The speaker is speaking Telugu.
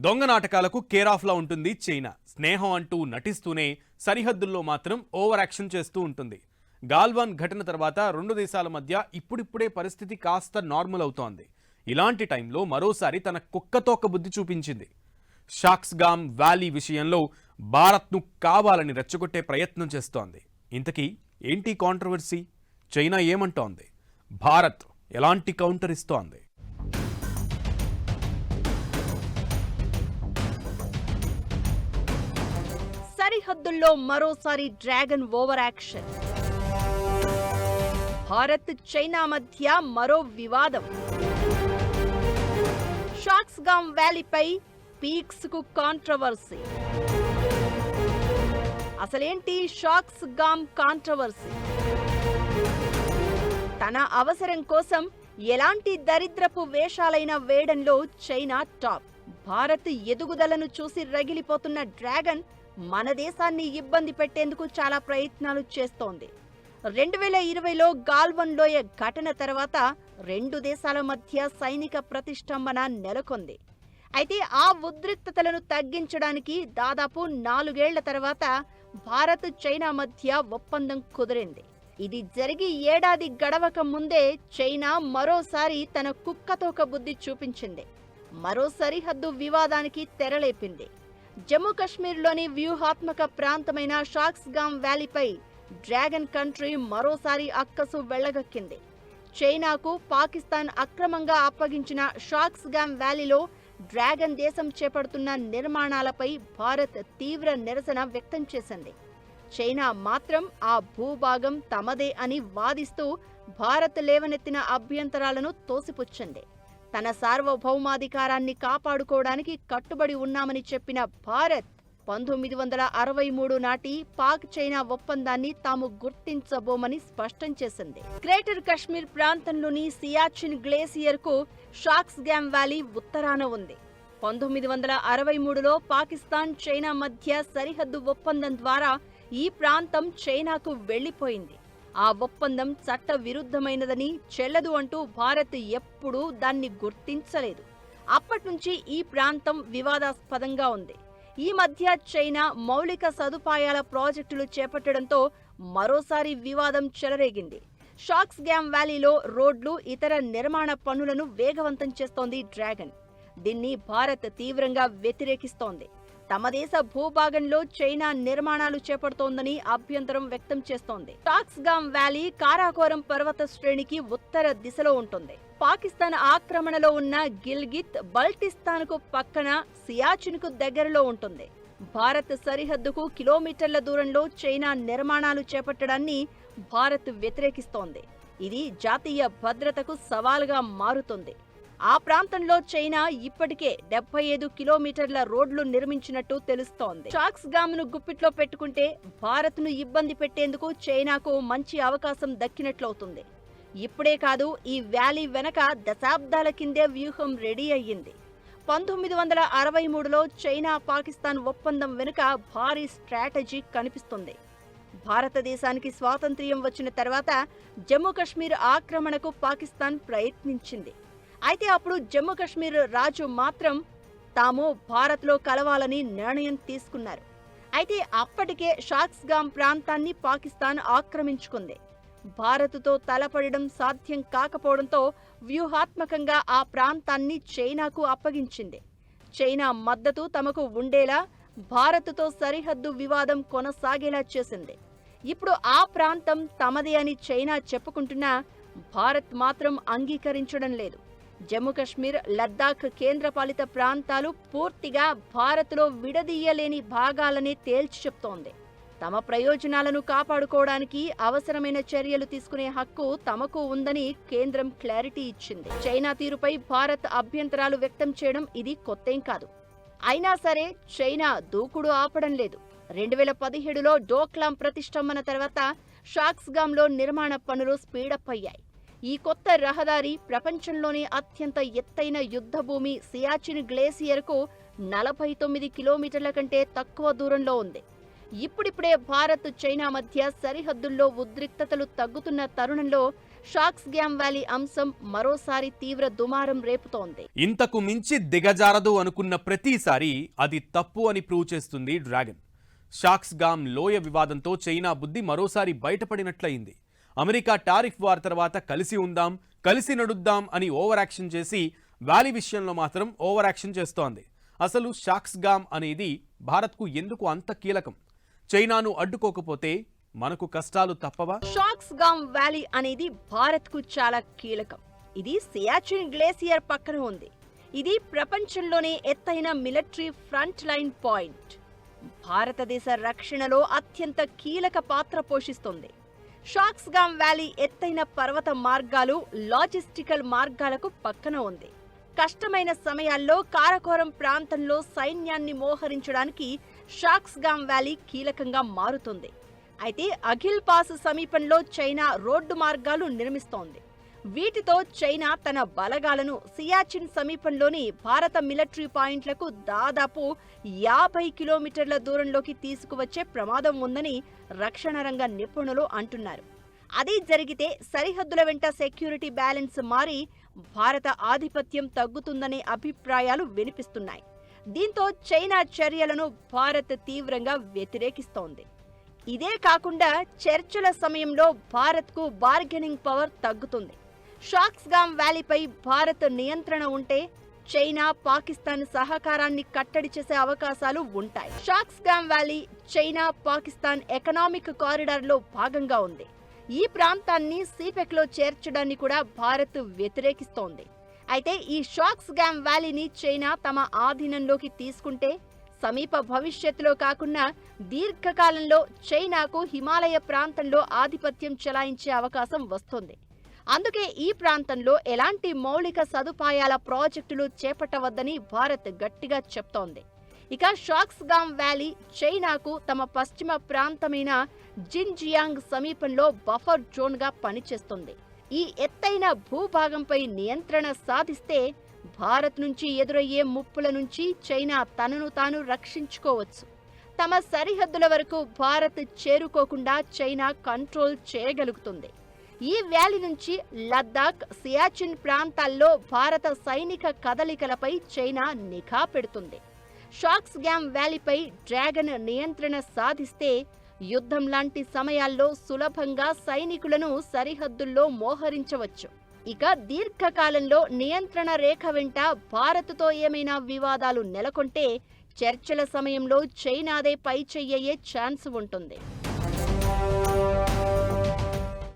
దొంగ నాటకాలకు కేరాఫ్లా ఉంటుంది చైనా. స్నేహం అంటూ నటిస్తూనే సరిహద్దుల్లో మాత్రం ఓవర్ యాక్షన్ చేస్తూ ఉంటుంది. గాల్వాన్ ఘటన తర్వాత రెండు దేశాల మధ్య ఇప్పుడిప్పుడే పరిస్థితి కాస్త నార్మల్ అవుతోంది. ఇలాంటి టైంలో మరోసారి తన కుక్కతోక బుద్ధి చూపించింది. షాక్స్గామ్ వ్యాలీ విషయంలో భారత్ను కావాలని రెచ్చగొట్టే ప్రయత్నం చేస్తోంది. ఇంతకీ ఏంటి కాంట్రవర్సీ చైనా ఏమంటోంది? భారత్ ఎలాంటి కౌంటర్ ఇస్తోంది? సరిహద్దుల్లో మరోసారి dragon over action. Bharat China మధ్య మరో వివాదం. షాక్స్గామ్ వ్యాలీపై పీక్స్కు కాంట్రవర్సీ. అసలేంటి షాక్స్ గామ్ కాంట్రవర్సీ? తన అవసరం కోసం ఎలాంటి దరిద్రపు వేషాలైన వేయడంలో చైనా టాప్. భారత్ ఎదుగుదలను చూసి రగిలిపోతున్న డ్రాగన్ మన దేశాన్ని ఇబ్బంది పెట్టేందుకు చాలా ప్రయత్నాలు చేస్తోంది. రెండు వేల ఇరవైలో గాల్వన్ లోయ ఘటన తర్వాత రెండు దేశాల మధ్య సైనిక ప్రతిష్టంభన నెలకొంది. అయితే ఆ ఉద్రిక్తతలను తగ్గించడానికి దాదాపు నాలుగేళ్ళ తర్వాత భారత్ చైనా మధ్య ఒప్పందం కుదిరింది. ఇది జరిగి ఏడాది గడవక ముందే చైనా మరోసారి తన కుక్కతోక బుద్ధి చూపించింది. మరో సరిహద్దు వివాదానికి తెరలేపింది. జమ్మూ కాశ్మీర్లోని వ్యూహాత్మక ప్రాంతమైన షాక్స్గామ్ వ్యాలీపై డ్రాగన్ కంట్రీ మరోసారి అక్కసు వెళ్ళగక్కింది చైనాకు పాకిస్తాన్ అక్రమంగా అప్పగించిన షాక్స్గామ్ వ్యాలీలో డ్రాగన్ దేశం చేపడుతున్న నిర్మాణాలపై భారత్ తీవ్ర నిరసన వ్యక్తం చేసింది. చైనా మాత్రం ఆ భూభాగం తమదే అని వాదిస్తూ భారత్ లేవనెత్తిన అభ్యంతరాలను తోసిపుచ్చింది. తన సార్వభౌమాధికారాన్ని కాపాడుకోవడానికి కట్టుబడి ఉన్నామని చెప్పిన భారత్ పంతొమ్మిది వందల అరవై మూడు నాటి పాక్ చైనా ఒప్పందాన్ని తాము గుర్తించబోమని స్పష్టం చేసింది. గ్రేటర్ కశ్మీర్ ప్రాంతంలోని సియాచిన్ గ్లేసియర్కు షాక్స్ గ్యామ్ వ్యాలీ ఉత్తరాన ఉంది. పంతొమ్మిది వందల అరవై మూడులో పాకిస్తాన్ చైనా మధ్య సరిహద్దు ఒప్పందం ద్వారా ఈ ప్రాంతం చైనాకు వెళ్ళిపోయింది ఆ ఒప్పందం చట్ట విరుద్ధమైనదని చెల్లదు అంటూ భారత్ ఎప్పుడూ దాన్ని గుర్తించలేదు. అప్పట్నుంచి ఈ ప్రాంతం వివాదాస్పదంగా ఉంది. ఈ మధ్య చైనా మౌలిక సదుపాయాల ప్రాజెక్టులు చేపట్టడంతో మరోసారి వివాదం చెలరేగింది. షాక్స్ గ్యామ్ వ్యాలీలో రోడ్లు ఇతర నిర్మాణ పనులను వేగవంతం చేస్తోంది డ్రాగన్. దీన్ని భారత్ తీవ్రంగా వ్యతిరేకిస్తోంది. తమ దేశ భూభాగంలో చైనా నిర్మాణాలు చేపడుతోందని అభ్యంతరం వ్యక్తం చేస్తోంది. టాక్స్గామ్ వ్యాలీ కారాకోరం పర్వత శ్రేణికి ఉత్తర దిశలో ఉంటుంది. పాకిస్తాన్ ఆక్రమణలో ఉన్న గిల్గిత్ బల్టిస్తాన్కు పక్కన సియాచిన్కు దగ్గరలో ఉంటుంది. భారత్ సరిహద్దుకు కిలోమీటర్ల దూరంలో చైనా నిర్మాణాలు చేపట్టడాన్ని భారత్ వ్యతిరేకిస్తోంది. ఇది జాతీయ భద్రతకు సవాలుగా మారుతుంది. ఆ ప్రాంతంలో చైనా ఇప్పటికే డెబ్బై ఐదు కిలోమీటర్ల రోడ్లు నిర్మించినట్టు తెలుస్తోంది. షాక్స్ గామ్ను గుప్పిట్లో పెట్టుకుంటే భారత్ను ఇబ్బంది పెట్టేందుకు చైనాకు మంచి అవకాశం దక్కినట్లవుతుంది. ఇప్పుడే కాదు ఈ వ్యాలీ వెనక దశాబ్దాల కిందే వ్యూహం రెడీ అయ్యింది. పంతొమ్మిది వందల అరవై మూడులో చైనా పాకిస్తాన్ ఒప్పందం వెనుక భారీ స్ట్రాటజీ కనిపిస్తుంది. భారతదేశానికి స్వాతంత్ర్యం వచ్చిన తర్వాత జమ్మూ కశ్మీర్ ఆక్రమణకు పాకిస్తాన్ ప్రయత్నించింది. అయితే అప్పుడు జమ్మూ కాశ్మీర్ రాజు మాత్రం తాము భారత్లో కలవాలని నిర్ణయం తీసుకున్నారు. అయితే అప్పటికే షాక్స్గామ్ ప్రాంతాన్ని పాకిస్తాన్ ఆక్రమించుకుంది. భారత్తో తలపడడం సాధ్యం కాకపోవడంతో వ్యూహాత్మకంగా ఆ ప్రాంతాన్ని చైనాకు అప్పగించింది. చైనా మద్దతు తమకు ఉండేలా భారత్తో సరిహద్దు వివాదం కొనసాగేలా చేసింది. ఇప్పుడు ఆ ప్రాంతం తమదే అని చైనా చెప్పుకుంటున్నా భారత్ మాత్రం అంగీకరించడం లేదు. జమ్మూ కశ్మీర్ లద్దాఖ్ కేంద్రపాలిత ప్రాంతాలు పూర్తిగా భారత్లో విడదీయలేని భాగాలనే తేల్చి చెప్తోంది. తమ ప్రయోజనాలను కాపాడుకోవడానికి అవసరమైన చర్యలు తీసుకునే హక్కు తమకు ఉందని కేంద్రం క్లారిటీ ఇచ్చింది. చైనా తీరుపై భారత్ అభ్యంతరాలు వ్యక్తం చేయడం ఇది కొత్తేం కాదు. అయినా సరే చైనా దూకుడు ఆపడం లేదు. రెండు వేల పదిహేడులో డోక్లాం ప్రతిష్టంభన తర్వాత షాక్స్గామ్లో నిర్మాణ పనులు స్పీడప్ అయ్యాయి. ఈ కొత్త రహదారి ప్రపంచంలోనే అత్యంత ఎత్తైన యుద్ధభూమి సియాచిన్ గ్లేసియర్కు నలభై తొమ్మిది కిలోమీటర్ల కంటే తక్కువ దూరంలో ఉంది. ఇప్పుడిప్పుడే భారత్ చైనా మధ్య సరిహద్దుల్లో ఉద్రిక్తతలు తగ్గుతున్న తరుణంలో షాక్స్ గ్యామ్ వ్యాలీ అంశం మరోసారి తీవ్ర దుమారం రేపుతోంది. ఇంతకు మించి దిగజారదు అనుకున్న ప్రతిసారి అది తప్పు అని ప్రూవ్ చేస్తుంది డ్రాగన్. షాక్స్ గామ్ లోయ వివాదంతో చైనా బుద్ధి మరోసారి బయటపడినట్లయింది. అమెరికా టారిఫ్ వార్ తర్వాత కలిసి ఉందాం కలిసి నడుద్దాం అని ఓవర్ యాక్షన్ చేసి వ్యాలీ విషయంలో మాత్రం ఓవర్ యాక్షన్ చేస్తోంది. అసలు షాక్స్గామ్ అనేది భారత్కు ఎందుకు అంత కీలకం? చైనాను అడ్డుకోకపోతే మనకు కష్టాలు తప్పవా? షాక్స్గామ్ వ్యాలీ అనేది భారత్కు చాలా కీలకం. ఇది సియాచిన్ గ్లేసియర్ పక్కన ఉంది. ఇది ప్రపంచంలోనే ఎత్తైన మిలిటరీ ఫ్రంట్ లైన్ పాయింట్. భారతదేశ రక్షణలో అత్యంత కీలక పాత్ర పోషిస్తుంది. షాక్స్గామ్ వ్యాలీ ఎత్తైన పర్వత మార్గాలు లాజిస్టికల్ మార్గాలకు పక్కన ఉంది. కష్టమైన సమయాల్లో కారకోరం ప్రాంతంలో సైన్యాన్ని మోహరించడానికి షాక్స్గామ్ వ్యాలీ కీలకంగా మారుతుంది. అయితే అఖిల్ పాస్ సమీపంలో చైనా రోడ్డు మార్గాలు నిర్మిస్తోంది. వీటితో చైనా తన బలగాలను సియాచిన్ సమీపంలోని భారత మిలిటరీ పాయింట్లకు దాదాపు యాభై కిలోమీటర్ల దూరంలోకి తీసుకువచ్చే ప్రమాదం ఉందని రక్షణ రంగ నిపుణులు అంటున్నారు. అది జరిగితే సరిహద్దుల వెంట సెక్యూరిటీ బ్యాలెన్స్ మారి భారత ఆధిపత్యం తగ్గుతుందనే అభిప్రాయాలు వినిపిస్తున్నాయి. దీంతో చైనా చర్యలను భారత్ తీవ్రంగా వ్యతిరేకిస్తోంది. ఇదే కాకుండా చర్చల సమయంలో భారత్కు బార్గెనింగ్ పవర్ తగ్గుతుంది. షాక్స్గామ్ వ్యాలీపై భారత్ నియంత్రణ ఉంటే చైనా పాకిస్తాన్ సహకారాన్ని కట్టడి చేసే అవకాశాలు ఉంటాయి. Shaksgam valley China Pakistan economic కారిడార్లో భాగంగా ఉంది. ఈ ప్రాంతాన్ని సిపెక్లో చేర్చడాన్ని కూడా భారత్ వ్యతిరేకిస్తోంది. అయితే ఈ షాక్స్గామ్ వ్యాలీని చైనా తమ ఆధీనంలోకి తీసుకుంటే సమీప భవిష్యత్తులో కాకుండా దీర్ఘకాలంలో చైనాకు హిమాలయ ప్రాంతంలో ఆధిపత్యం చెలాయించే అవకాశం వస్తుంది. అందుకే ఈ ప్రాంతంలో ఎలాంటి మౌలిక సదుపాయాల ప్రాజెక్టులు చేపట్టవద్దని భారత్ గట్టిగా చెప్తోంది. ఇక షాక్స్గామ్ వ్యాలీ చైనాకు తమ పశ్చిమ ప్రాంతమైన జిన్జియాంగ్ సమీపంలో బఫర్ జోన్గా పనిచేస్తుంది. ఈ ఎత్తైన భూభాగంపై నియంత్రణ సాధిస్తే భారత్ నుంచి ఎదురయ్యే ముప్పుల నుంచి చైనా తనను తాను రక్షించుకోవచ్చు. తమ సరిహద్దుల వరకు భారత్ చేరుకోకుండా చైనా కంట్రోల్ చేయగలుగుతుంది. ఈ వ్యాలీ నుంచి లద్దాఖ్ సియాచిన్ ప్రాంతాల్లో భారత సైనిక కదలికలపై చైనా నిఘా పెడుతుంది. షాక్స్ గ్యామ్ వ్యాలీపై డ్రాగన్ నియంత్రణ సాధిస్తే యుద్ధం లాంటి సమయాల్లో సులభంగా సైనికులను సరిహద్దుల్లో మోహరించవచ్చు. ఇక దీర్ఘకాలంలో నియంత్రణ రేఖ వెంట భారత్తో ఏమైనా వివాదాలు నెలకొంటే చర్చల సమయంలో చైనాదే పై చెయ్యయ్యే ఛాన్స్ ఉంటుంది.